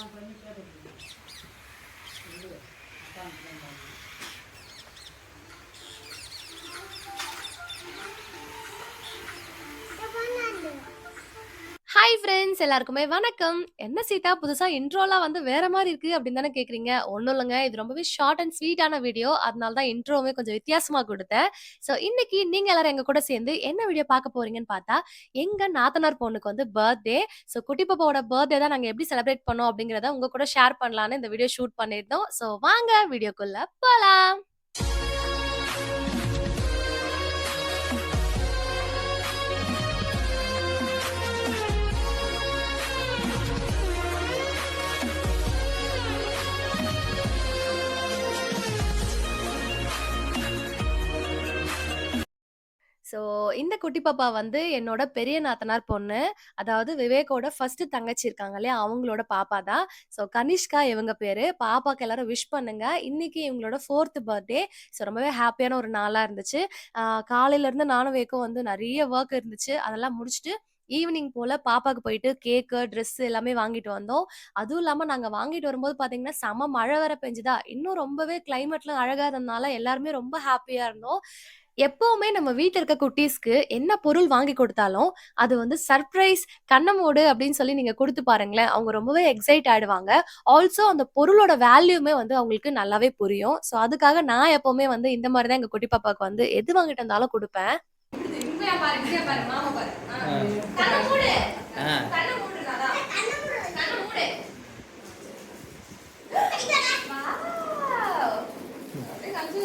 Apa ini saya berburu? Hi friends எல்லாருக்குமே வணக்கம். என்ன சீதா புதுசா இன்ட்ரோலாம் வந்து வேற மாதிரி இருக்கு அப்படின்னு தானே கேட்குறீங்க. ஒன்றும் இல்லைங்க இது ரொம்பவே ஷார்ட் அண்ட் ஸ்வீட்டான வீடியோ. அதனால தான் இன்ட்ரோவே கொஞ்சம் வித்தியாசமா கொடுத்தேன் ஸோ இன்னைக்கு நீங்க எல்லாரும் எங்க கூட சேர்ந்து என்ன வீடியோ பார்க்க போறீங்கன்னு பார்த்தா, எங்க நாத்தனார் பொண்ணுக்கு வந்து பர்த்டே. ஸோ குட்டி பாப்பாவோட பர்த்டே தான் நாங்க எப்படி செலிப்ரேட் பண்ணோம் அப்படிங்கிறத உங்க கூட ஷேர் பண்ணலான்னு இந்த வீடியோ ஷூட் பண்ணியிருந்தோம். ஸோ வாங்க வீடியோக்குள்ள போலாம். ஸோ இந்த குட்டி பாப்பா வந்து என்னோட பெரிய நாத்தனார் பொண்ணு. அதாவது விவேக்கோட ஃபர்ஸ்ட் தங்கச்சி இருக்காங்க இல்லையா? அவங்களோட பாப்பா தான். ஸோ கனிஷ்கா இவங்க பேரு. பாப்பாக்கு எல்லாரும் விஷ் பண்ணுங்க. இன்னைக்கு இவங்களோட ஃபோர்த் பர்த்டே. ஸோ ரொம்பவே ஹாப்பியான ஒரு நாளாக இருந்துச்சு. காலையில இருந்து நானும் வேக்கும் வந்து நிறைய ஒர்க் இருந்துச்சு. அதெல்லாம் முடிச்சுட்டு ஈவினிங் போல பாப்பாக்கு போயிட்டு கேக்கு, ட்ரெஸ் எல்லாமே வாங்கிட்டு வந்தோம். அதுவும் இல்லாம நாங்க வாங்கிட்டு வரும்போது பார்த்தீங்கன்னா, செம மழை வர பெஞ்சுதா. இன்னும் ரொம்பவே கிளைமேட்லாம் அழகாக இருந்ததுனால எல்லாருமே ரொம்ப ஹாப்பியாக இருந்தோம். எப்பவுமே நம்ம வீட்ல இருக்க குட்டீஸ்க்கு என்ன பொருள் வாங்கி குடுத்தாலும், அது வந்து சர்ப்ரைஸ் கண்ண மூடு அப்படின்னு சொல்லி நீங்க குடுத்து பாருங்களேன். அவங்க ரொம்பவே எக்ஸைட் ஆயிடுவாங்க. ஆல்சோ அந்த பொருளோட வேல்யூமே வந்து அவங்களுக்கு நல்லாவே புரியும். ஸோ அதுக்காக நான் எப்பவுமே வந்து இந்த மாரி தான் எங்க குட்டி பாப்பாக்கு வந்து எது வாங்கிட்டு வந்தாலும் குடுப்பேன். இங்கயா பாரு, இங்கயா பாரு, மாமா பாரு. ஆ. கண்ண மூடு. ஆ. கண்ண மூடு ராதா. கண்ண மூடு. வாவ். அப்படியே கண்ணு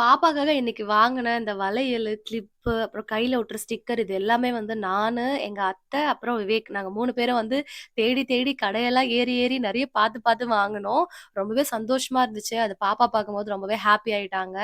பாப்பாக்காக இன்னைக்கு வாங்கின இந்த வளையல், கிளிப்பு, அப்புறம் கையில ஒட்டுற ஸ்டிக்கர் இது எல்லாமே வந்து நானு, எங்க அத்தை, அப்புறம் விவேக் நாங்க மூணு பேரும் வந்து தேடி தேடி கடையெல்லாம் ஏறி ஏறி நிறைய பார்த்து பார்த்து வாங்கினோம் ரொம்பவே சந்தோஷமா இருந்துச்சு. அது பாப்பா பார்க்கும்போது ரொம்பவே ஹாப்பி ஆயிட்டாங்க.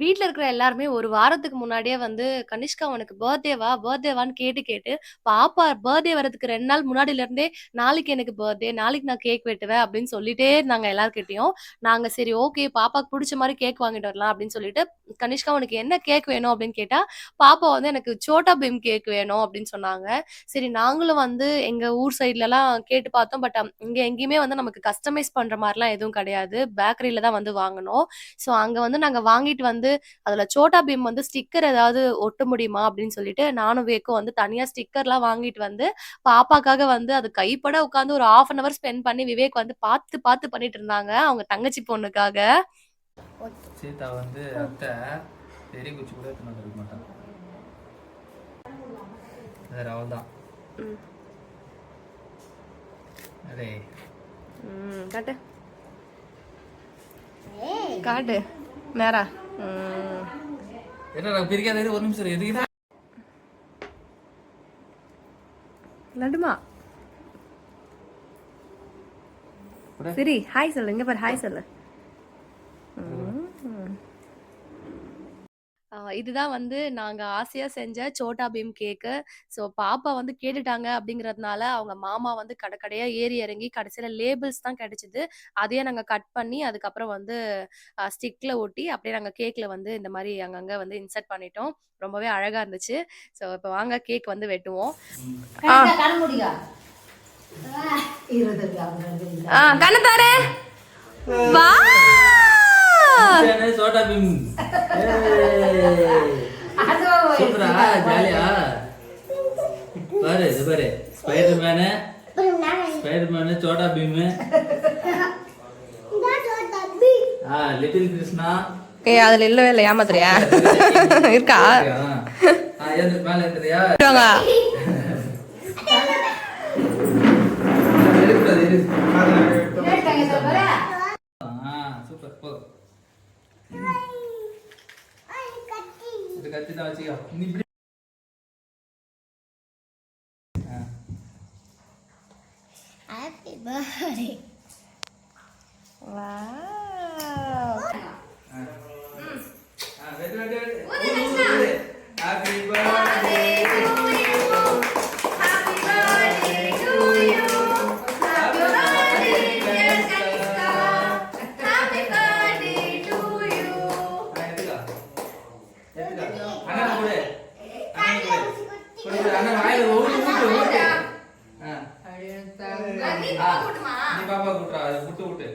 வீட்டில் இருக்கிற எல்லாருமே ஒரு வாரத்துக்கு முன்னாடியே வந்து கனிஷ்கா உனக்கு பர்த்டேவா? பர்த்டேவான்னு கேட்டு கேட்டு பாப்பா பர்த்டே வரதுக்கு ரெண்டு நாள் முன்னாடில இருந்தே நாளைக்கு எனக்கு பர்த்டே, நாளைக்கு நான் கேக் வெட்டுவேன் அப்படின்னு சொல்லிட்டே இருந்தாங்க எல்லாருக்கிட்டையும் நாங்க சரி ஓகே பாப்பாக்கு பிடிச்ச மாதிரி கேக் வாங்கிட்டு வரலாம் அப்படின்னு சொல்லிட்டு, கனிஷ்கா உனக்கு என்ன கேக் வேணும் அப்படின்னு கேட்டா, பாப்பா வந்து எனக்கு சோட்டா பீம் கேக் வேணும் அப்படின்னு சொன்னாங்க. சரி நாங்களும் வந்து எங்க ஊர் சைட்லலாம் கேட்டு பார்த்தோம். பட் இங்க எங்கேயுமே வந்து நமக்கு கஸ்டமைஸ் பண்ற மாதிரிலாம் எதுவும் கிடையாது. பேக்கரியில் தான் வந்து வாங்கணும். ஸோ அங்க வந்து நாங்க வாங்கிட்டு வந்து அதுல சோட்டா பீம் வந்து ஸ்டிக்கர் ஏதாவது ஒட்ட முடியுமா அப்படின்னு சொல்லிட்டு நானும் விவேக்கும் வந்து தனியா ஸ்டிக்கர்லாம் வாங்கிட்டு வந்து பாப்பாக்காக வந்து அது கைப்பட உட்கார்ந்து ஒரு 1/2 அன் ஹவர் ஸ்பெண்ட் பண்ணி விவேக் வந்து பார்த்து பார்த்து பண்ணிட்டு இருந்தாங்க. அவங்க தங்கச்சி பொண்ணுக்காக. சீதா வந்து அத்தை பெரிய குச்சி கூட எடுத்துன்னு வந்திருக்க மாட்டாங்க வேற அவள் தான் காட்டு. காட்டு. நேரா. என்ன நான் பிரிக்காத ஒரு நிமிஷம் எதுக்கு நடுமா. சரி ஹாய் சொல்லு இங்க பாரு ஹாய் சொல்லு ம். ஆ, இதுதான் வந்து நாங்க ஆசையா செஞ்ச சோட்டா பீம் கேக்கு. ஸோ பாப்பா வந்து கேட்டுட்டாங்க அப்படிங்கிறதுனால அவங்க மாமா வந்து கடை கடையா ஏறி இறங்கி கடைசியில லேபிள்ஸ் தான் கிடைச்சது. அதையே நாங்க கட் பண்ணி அதுக்கப்புறம் வந்து ஸ்டிக்ல ஒட்டி அப்படியே நாங்க கேக்ல வந்து இந்த மாரி அங்கங்க வந்து இன்சர்ட் பண்ணிட்டோம். ரொம்பவே அழகா இருந்துச்சு. ஸோ இப்போ வாங்க கேக் வந்து வெட்டுவோம். ஆ கண்ணு தாரே. சோட்டா பீம் சூப்பரா ஜாலியா. பாரு இது பாரு. Spider man spider man Chhota Bheem. ஆ லிட்டில் கிருஷ்ணா. அதுல இல்லவே இல்லை ஏமாத்துறியா? இருக்கா? மேல. இருக்குது இருக்கு ஆ சூப்பர் போ இது கத்தி தான் வச்சுக்கோ நீ இப்படி அண்ணன் வாயில ஊட்டு ஊட்டு ஊட்டு ஆ. நீ ஆ, பாப்பா கூட்டுமா? நீ பாப்பா கூட்டுறா அது விட்டு விட்டு.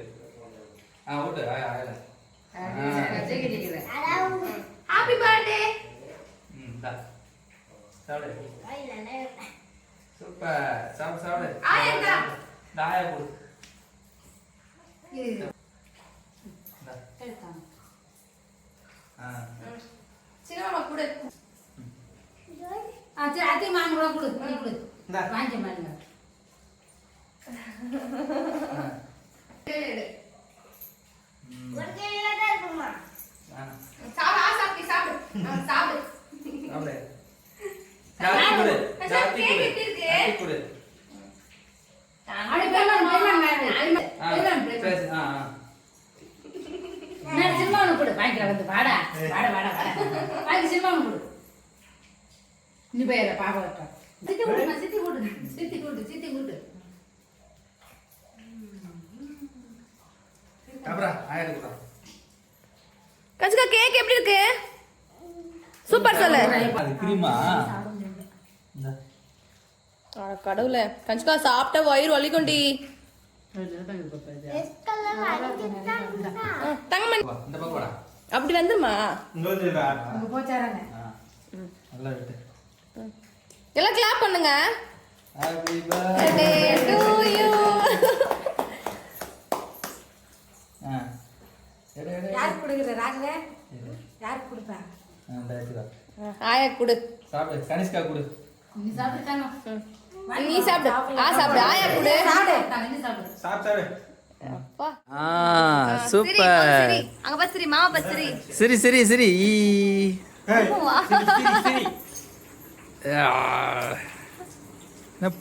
ஆ விட்டு ஆ ஆயில ஹாப்பி பர்த்டே ம் தா. சாப்பிடு. சூப்பர். சாப்பிடு சாப்பிடு. ஆயா இந்தா. இந்த ஆயா கொடு கொடு அத்தி மான் கூட கொடு நீ கொடு. இந்தா. வாங்கி மானுங்க சார், சரி சரி, வாங்கிக்கலாம் வந்து வாடா. வாடா வாடா வாடா வாங்கி சினிமாவுக்கு கொடு நீ போயிடுற பாப்பா விட்டா சித்தி கொடுமா சித்தி கொடு சித்தி கொடு சித்தி கொடு கஞ்சிகா கேக் எப்படி இருக்கு? சூப்பர் சொல்லு. அது கிரீமா இந்த. அட கடவுளே கஞ்சிகா சாப்பிட்ட வயிறு வலிக்கும்டி. தங்கமணி அப்படி வந்துருமா? எல்லாம் கிளாப் பண்ணுங்க. ஹாப்பி கொடுக்குற ராகவே? கொடுப்பா. ஆயா கொடு. சாப்பிடு. கனிஷ்கா கொடு. நீ சாப்பிட்டுட்டானோ நீ சாப்பிடு. ஆ சாப்பிடு. ஆயா கொடு. சாப்பிடு. சிரி. அங்க பாரு சிரி மாமா பாரு சிரி. சரி சரி சரி. என்ன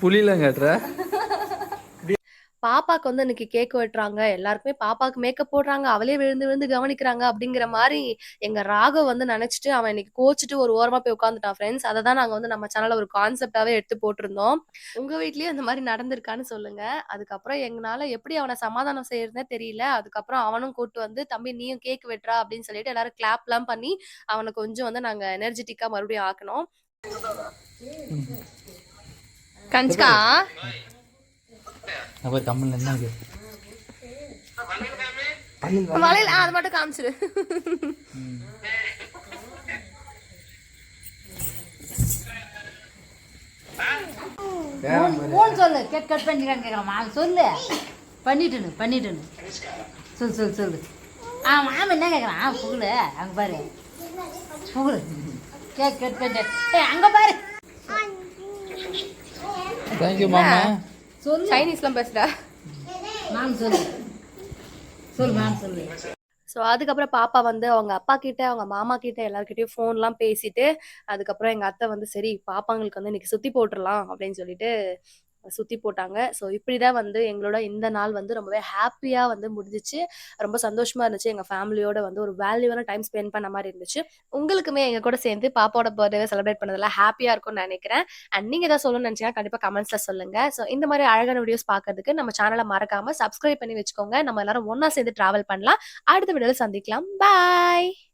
புலியில பாப்பாக்கு வந்து இன்னைக்கு கேக் வெட்டுறாங்க. எல்லாருக்குமே பாப்பாக்கு மேக்கப் போடுறாங்க. அவளே விழுந்து விழுந்து கவனிக்கிறாங்க அப்படிங்கிற மாதிரி எங்க ராகவ் வந்து நினைச்சிட்டு அவன் இன்னைக்கு கோச்சிட்டு ஒரு ஓரமா போய் உட்காந்துட்டான் ஃப்ரெண்ட்ஸ் அதை தான் நாங்க வந்து நம்ம சேனல்ல ஒரு கான்செப்டாவே எடுத்து போட்டிருந்தோம். உங்க வீட்லயும் அந்த மாதிரி நடந்திருக்கான்னு சொல்லுங்க. அதுக்கப்புறம் எங்களால எப்படி அவனை சமாதானம் செய்யறதுனே தெரியல. அதுக்கப்புறம் அவனும் கூட்டு வந்து தம்பி நீயும் கேக் வெட்டுறா அப்படின்னு சொல்லிட்டு எல்லாரும் கிளாப்லாம் பண்ணி அவனை கொஞ்சம் வந்து நாங்க எனர்ஜெட்டிக்கா மறுபடியும் ஆக்கணும் கஞ்சிகா அவர் கம்மல் என்ன இருக்கு? அது மட்டும் காமிச்சிரு. ஃபோன் சொல்லு. கேட் கட் பண்ணிக்கிறான்னு கேட்குறமா சொல்லு. பண்ணிட்டுனு பண்ணிட்டுனு. சொல்லு சொல்லு சொல்லு. ஆ மாமன் என்ன கேட்குறான் ஆ புகழு. அங்கே பாரு. புகழு. கேக் கட் பண்ணிட்டு ஏய் அங்கே பாரு. தேங்க்யூ மாமா. சொல்லு. சைனீஸ்லாம் பேசுறா மாம் சொல்லு. சொல்லு மாம் சொல்லு. ஸோ அதுக்கப்புறம் பாப்பா வந்து அவங்க அப்பா கிட்ட அவங்க மாமா கிட்ட எல்லார்கிட்டயும் ஃபோன்லாம் பேசிட்டு அதுக்கப்புறம் எங்க அத்தை வந்து சரி பாப்பாங்களுக்கு வந்து இன்னைக்கு சுத்தி போட்டுடலாம் அப்படின்னு சொல்லிட்டு சுத்தி போட்டாங்க. ஸோ இப்படிதான் வந்து எங்களோட இந்த நாள் வந்து ரொம்பவே ஹாப்பியா வந்து முடிஞ்சிச்சு. ரொம்ப சந்தோஷமா இருந்துச்சு. எங்க ஃபேமிலியோட வந்து ஒரு வேல்யூவான டைம் ஸ்பெண்ட் பண்ண மாதிரி இருந்துச்சு. உங்களுக்குமே எங்க கூட சேர்ந்து பாப்பாவோட பர்த்டே செலிப்ரேட் பண்ணதெல்லாம் ஹாப்பியா இருக்கும்னு நினைக்கிறேன். அண்ட் நீங்க ஏதாவது சொல்லணும்னு நினைச்சீங்கன்னா கண்டிப்பா கமெண்ட்ஸ்ல சொல்லுங்க. ஸோ இந்த மாதிரி அழகான வீடியோஸ் பார்க்கறதுக்கு நம்ம சேனலை மறக்காம சப்ஸ்கிரைப் பண்ணி வச்சுக்கோங்க. நம்ம எல்லாரும் ஒன்றா சேர்ந்து டிராவல் பண்ணலாம். அடுத்த வீடியோல சந்திக்கலாம். பாய்